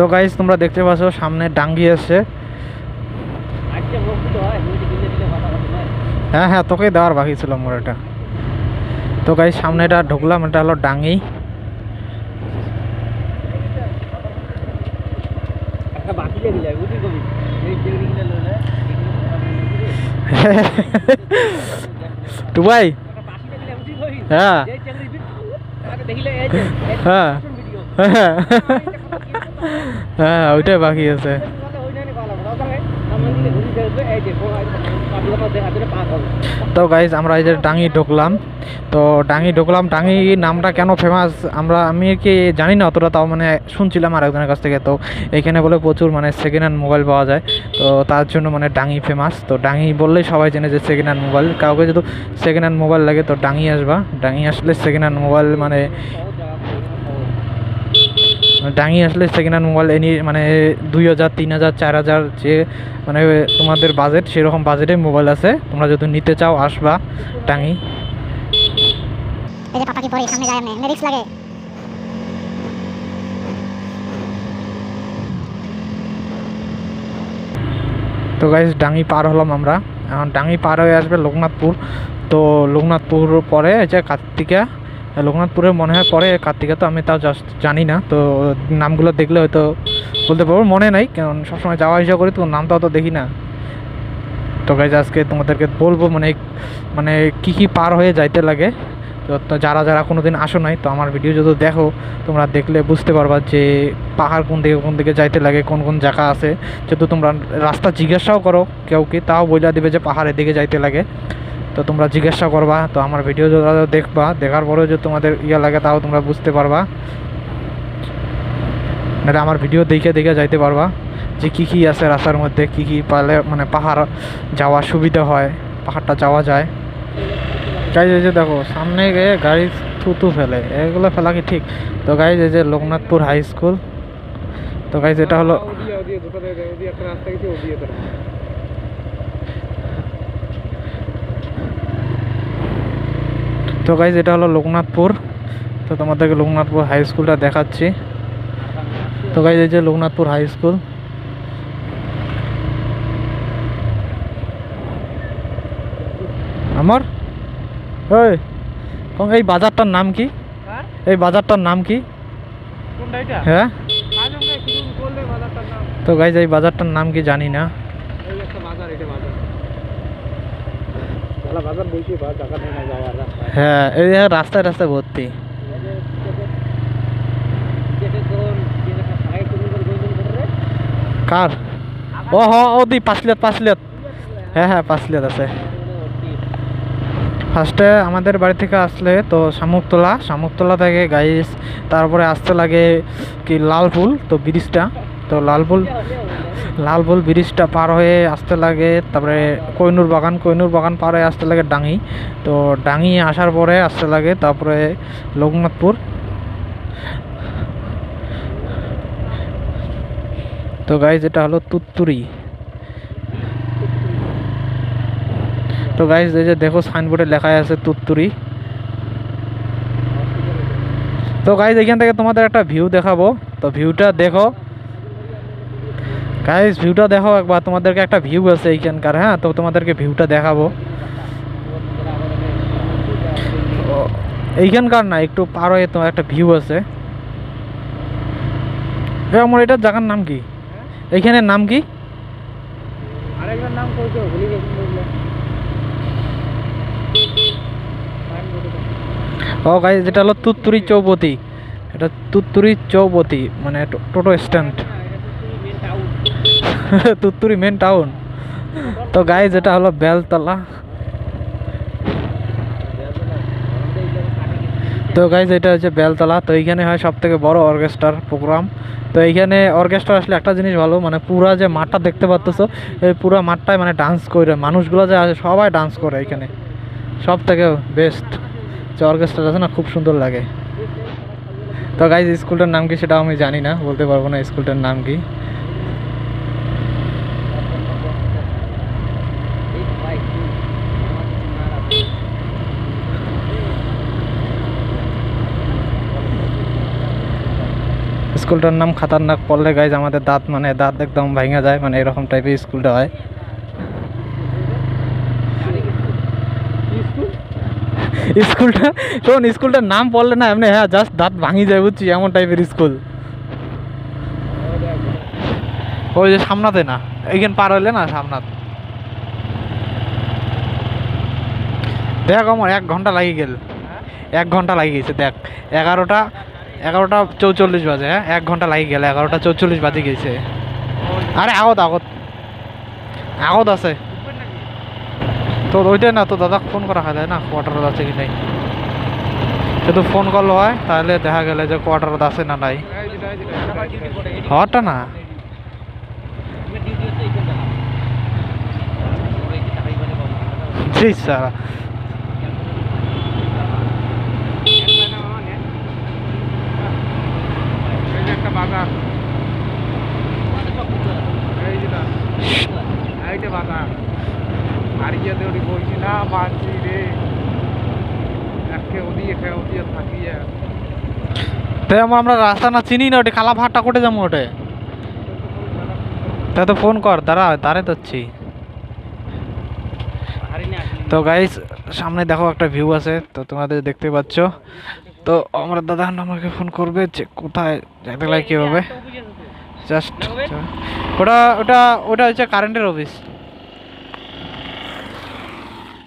তো গাইজ তোমরা দেখতে পাচ্ছ সামনে ডাঙ্গি আছে হয় হ্যাঁ হ্যাঁ তোকে দেওয়ার বাকি ছিল মোর এটা। তো গাইজ সামনে এটা ঢুকলাম এটা হলো ডাঙ্গি। টুবাই হ্যাঁ। এই চিংড়ি বিট তাকে দেখিলে এই যে এই যে হ্যাঁ। হ্যাঁ। হ্যাঁ ওইটাই বাকি আছে। তো গাইজ আমরা এই যে ডাঙ্গি ঢুকলাম। তো ডাঙি ঢুকলাম ডাঙ্গি নামটা কেন ফেমাস আমরা, আমি কি জানি না অতটা, তাও মানে শুনছিলাম আর একজনের কাছ থেকে। তো এখানে বলে প্রচুর মানে সেকেন্ড হ্যান্ড মোবাইল পাওয়া যায়। তো তার জন্য মানে ডাঙ্গি ফেমাস তো ডাঙি বললেই সবাই জেনে যে সেকেন্ড হ্যান্ড মোবাইল কাউকে যদি সেকেন্ড হ্যান্ড মোবাইল লাগে, তো ডাঙি আসবা। ডাঙি আসলে সেকেন্ড হ্যান্ড মোবাইল মানে ডাঙি আসলে সেকেন্ড হ্যান্ড মোবাইল এনি মানে দুই হাজার তিন হাজার চার হাজার যে মানে তোমাদের বাজেট সেরকম বাজেটে মোবাইল আছে। তোমরা যদি নিতে চাও আসবা ডাঙি। এই যে পাপা কি পরে সামনে যায় এমনি রিক্স লাগে। তো গাইজ ডাঙি পার হলাম আমরা। এখন ডাঙি পার হয়ে আসবে লোকনাথপুর। তো লোকনাথপুর পরে এই যে কার্তিকা লোকনাথপুরের মনে হয় পরে কার্তিকা, তো আমি তাও জাস্ট জানি না। তো নামগুলো দেখলে হয়তো বলতে পারব, মনে নাই, কারণ সবসময় যাওয়া আসা করি, তো নামটা অত দেখি না। তো গাইজ আজকে তোমাদেরকে বলব মানে মানে কি কি পার হয়ে যাইতে লাগে। তো তো যারা যারা কোনো দিন আসো নাই, তো আমার ভিডিও যদি দেখো, তোমরা দেখলে বুঝতে পারবা যে পাহাড় কোন দিকে কোন দিকে যাইতে লাগে, কোন কোন জায়গা আছে। যেহেতু তোমরা রাস্তা জিজ্ঞাসাও করো কেউ কি, তাও বইলা দিবে যে পাহাড়ের দিকে যাইতে লাগে। তো তোমরা জিজ্ঞাসা করবা, তো আমার ভিডিও দেখবা, দেখার পরেও যদি তোমাদের ইয়া লাগে তাও তোমরা বুঝতে পারবা। নাহলে আমার ভিডিও দেখে দেখে যাইতে পারবা যে কী কী আছে রাস্তার মধ্যে, কী কী পালে মানে পাহাড় যাওয়ার সুবিধা হয়, পাহাড়টা যাওয়া যায়। গাইজ, এই যে দেখো, সামনে গিয়ে গাড়ি থুতু ফেলে, এগুলো ফেলা কি ঠিক? তো গাইজ, এই যে লোকনাথপুর হাই স্কুল তো গাইজ, এটা হলো তো গাইজ এটা হলো লোকনাথপুর। তো তোমাদেরকে লোকনাথপুর হাই স্কুলটা দেখাচ্ছি। তো গাইজ এই যে লোকনাথপুর হাই স্কুল আমার? ওই এই বাজারটার নাম কি? এই বাজারটার নাম কি? হ্যাঁ। তো গাইজ এই বাজারটার নাম কি জানি না বাজার বলছি বা জায়গা নেই না যাওয়ার রাস্তা হ্যাঁ এই রাস্তায় রাস্তায় ভর্তি। কার? ও, হ, ও, দি, পাঁচলিয়াত পাঁচলিয়াত। হ্যাঁ হ্যাঁ পাঁচ পাঁচলিয়াত আছে। ফার্স্টে আমাদের বাড়ি থেকে আসলে তো শামুকতলা শামুকতলা থেকে গাইস তারপরে আসতে লাগে কি লালপুল, তো ব্রিজটা। তো লালপুল লালপুল ব্রিজটা পার হয়ে আসতে লাগে, তারপরে কৈনুর বাগান কৈনুর বাগান পার হয়ে আসতে লাগে ডাঙি তো ডাঙি আসার পরে আসতে লাগে, তারপরে লোকনাথপুর। তো গাইজ এটা হলো তুত্তুরি। তো গাইজ এই যে দেখো সাইনবোর্ডে লেখা আছে তুত্তুরি। তো গাইজ এখান থেকে তোমাদের একটা ভিউ দেখাবো। তো ভিউটা দেখো। গাইজ ভিউটা দেখো একবার। তোমাদেরকে একটা ভিউ আছে এইখানকার হ্যাঁ? তো তোমাদেরকে ভিউটা দেখাবো। এইখানকার না একটু পার হয়ে তোমার একটা ভিউ আছে। আমার এটার জায়গার নাম কি? এইখানের নাম কি? ও গাই যেটা হলো তুত্তুরি চৌপতি এটা তুত্তুরি চৌপতি মানে টোটো স্ট্যান্ড তুত্তুরি মেন টাউন তো গাই যেটা হলো বেলতলা। তো গাইজ এটা হচ্ছে বেলতলা। তো এইখানে হয় সব থেকে বড় অর্কেস্ট্রার প্রোগ্রাম তো এইখানে অর্কেস্ট্রা আসলে একটা জিনিস ভালো মানে পুরা যে মাঠটা দেখতে পাচ্তেছো এই পুরো মাঠটায় মানে ডান্স করে, মানুষগুলো যে আছে সবাই ডান্স করে এখানে সব থেকে বেস্ট যে অর্কেস্ট্রা আছে না, খুব সুন্দর লাগে। তো গাইজ স্কুলটার নাম কি সেটাও আমি জানি না, বলতে পারব না স্কুলটার নাম কি। স্কুলটার নাম খাতারনাক পড়লে গাইজ আমাদের দাঁত মানে দাঁত একদম ভেঙে যায় মানে এরকম টাইপের স্কুলটা হয়। স্কুলটা? শোন, স্কুলটার নাম পড়লে না এমনি হ্যাঁ জাস্ট দাঁত ভাঙি যায় বুঝছি এমন টাইপের স্কুল। ওই যে সামনাতে না এইখান পার হইলে না সামনাত। দেখ আমার এক ঘণ্টা লাগি গেল। এক ঘণ্টা লাগি গেছে, দেখ। এগারোটা এগারোটা চৌচল্লিশ বাজে হ্যাঁ? এক ঘণ্টা লাগি গেলে, এগারোটা চৌচল্লিশ বাজে গেছে। আরে, আগত আগত। আগত আছে। তো ওইটাই না তো দাদা ফোন করা হয় না? কোয়ার্টারত আছে কি নাই? শুধু ফোন করল হয়, তাহলে দেখা গেলে যে কোয়ার্টারত আছে না নাই। হওয়ারটা না। জি, স্যার। হারিয়াতে ওটি বলছি না মানছি রে। একে ওদিকে খেয়ে ওদিকে থাকিয়ে তাই আমার আমরা রাস্তা না চিনি না ওটি খালা ভাটটা কোটে যাব ওটে তাই তো ফোন কর দাঁড়া হারিনে আসলে। তো গাইস সামনে দেখো একটা ভিউ আছে তো তোমাদের দেখতে পাচ্ছ। তো আমার দাদা আমাকে ফোন করবে যে কোথায় যেতে লাগে কীভাবে জাস্ট ওটা ওটা ওটা হচ্ছে কারেন্টের অফিস